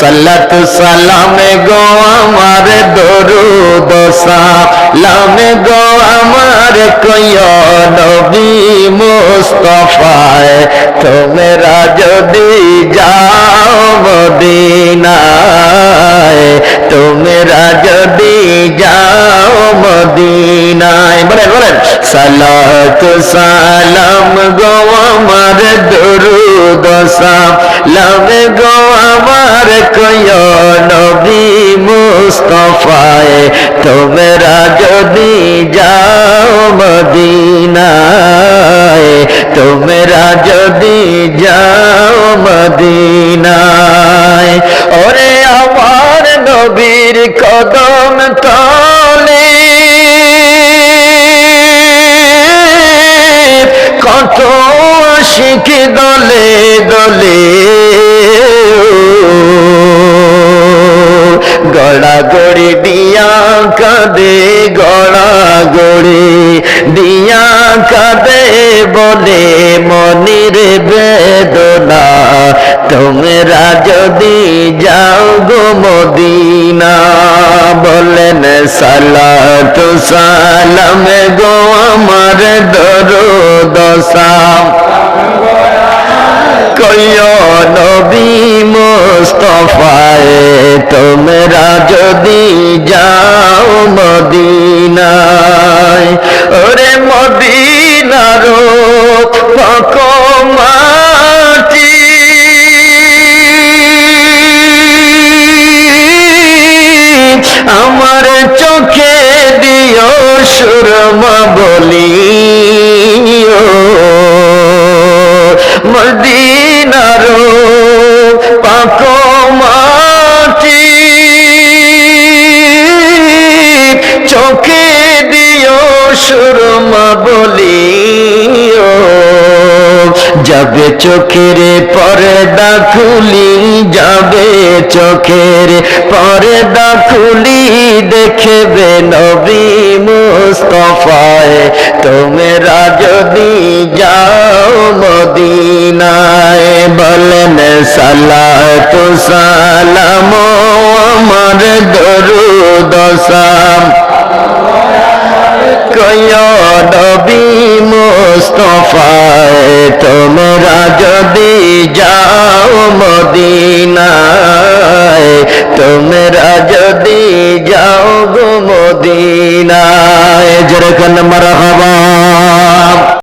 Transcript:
সাল্লাত সালামে গো আমার দরুদ সালামে গো আমার কয় নবী মুস্তফায়। তোমরা যদি যাও মদিনায়, তোমরা যদি যাও মদিনায়। বলেন বলেন। সালাত সালাম গো আমার দরুদ সালাম গো আমার কয় নবী মুস্তফায় তোমরা যদি যাও মদিনায় তোমরা যদি যাও মদিনায়। ওরে আমার নবীর কদম তলে, কত শিখ দলে দলে কাঁদে বলে মনির বেদনা। তোমরা যদি যাও গো মদিনা, বলেন সালাত সালাম গো আমার দরুদ সালাম কয় নবী মুস্তফায়, তোমরা যদি যাও মদিনার পক মাটি। আমার চোখে দিও সুরমা বলি মদিনার পাক মাটি। চোখে সুরমা বলিও, যাবে চোখের পর্দা খুলি, যাবে চোখের পর্দা খুলি, দেখবে নবী মুস্তফায় তোমরা যদি যাও মদিনায়, বলেন সালাত সালাম আমার দরুদ নবী মুস্তফায় তোমরা যদি যাও মদিনায় তোমরা যদি যাও গো মদিনায়। যেরকম মারা।